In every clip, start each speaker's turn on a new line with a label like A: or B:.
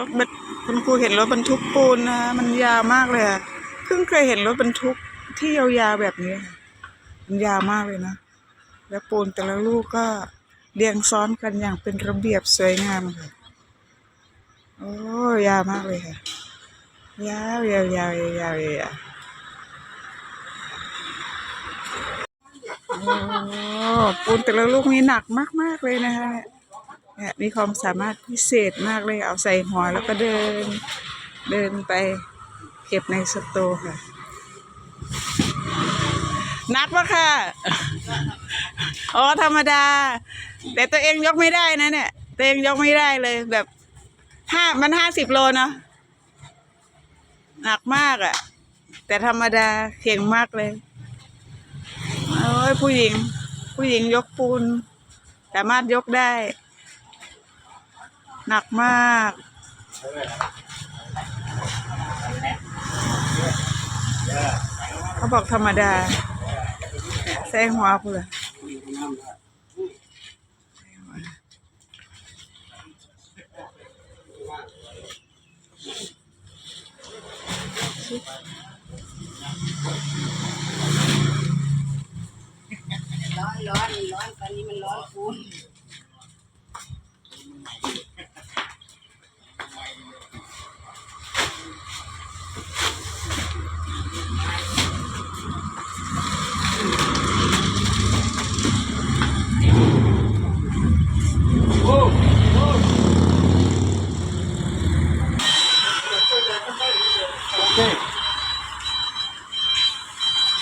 A: รถบรรคุณครูเห็นรถบรรทุกปูนนะมันยาวมากเลยอะเพิ่งเคยเห็นรถบรรทุกที่ยาวๆแบบนี้ค่ะมันยาวมากเลยนะ แล้วปูนแต่ละลูกก็เรียงซ้อนกันอย่างเป็นระเบียบสวยงามค่ะ โอ้ยาวมากเลยค่ะ ยาวยาวยาวยาวยาวโอ้ปูนแต่ละลูกนี่หนักมากๆเลยนะคะเนี่ย นี่ยมีความสามารถพิเศษมากเลยเอาใส่หัวแล้วก็เดินเดินไปเก็บในสตร์ค่ะ นักปะค่ะ อ๋อธรรมดา แต่ตัวเองยกไม่ได้นะเนี่ย ตัวเองยกไม่ได้เลยแบบห้ามันห้าสิบโลเนาะหนักมากอะ่ะ แต่ธรรมดาเข่งมากเลยโอ้ยผู้หญิง ผู้หญิงยกปูน สามารถยกได้ หนักมากเขาบอกธรรมดาแซงหัวกูเลย
B: ร้อนร้อนร้อนตอนนี้มันร้อนคูณ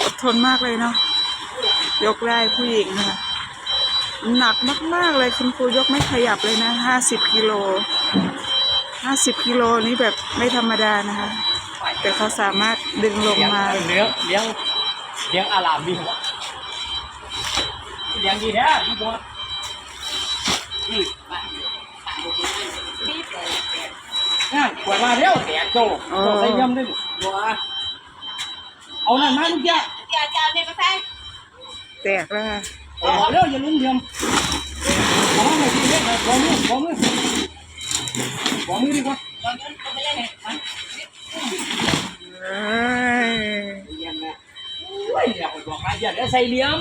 A: อดทนมากเลยเนาะยกได้ผู้หญิงนะคะหนักมาก ๆ เลยคุณครูยกไม่ขยับเลยนะห้าสิบกิโลห้าสิบกิโลนี้แบบไม่ธรรมดานะคะ แต่เขาสามารถดึงล
C: ง
A: มา
C: เลี้ยงเลี้ยงเลี้ยงอารามดีหัวเลี้ยงดีแท้ดีหัว
B: อืมบ้า นต่างบุตรนี่แต่แต่
C: นี่ขวดมาเร็วแตกโตโตใส่ยำได้หัวเอานั่นมาลูกยา
B: เจ้าเจ้าเนี่ยมาใส่
A: แตกแล้วค่ะ
C: เอาเร็วอย่าลุ้มเทียมเอามาทีเด็ดขอมือขอมือขอมือดีกว่า
B: เราเดินไปเลยมัน
A: เอ้ย
C: เลี้ยงนะโอ้ยอยากบอกมาอย่าได้ใส่เหลี่ยม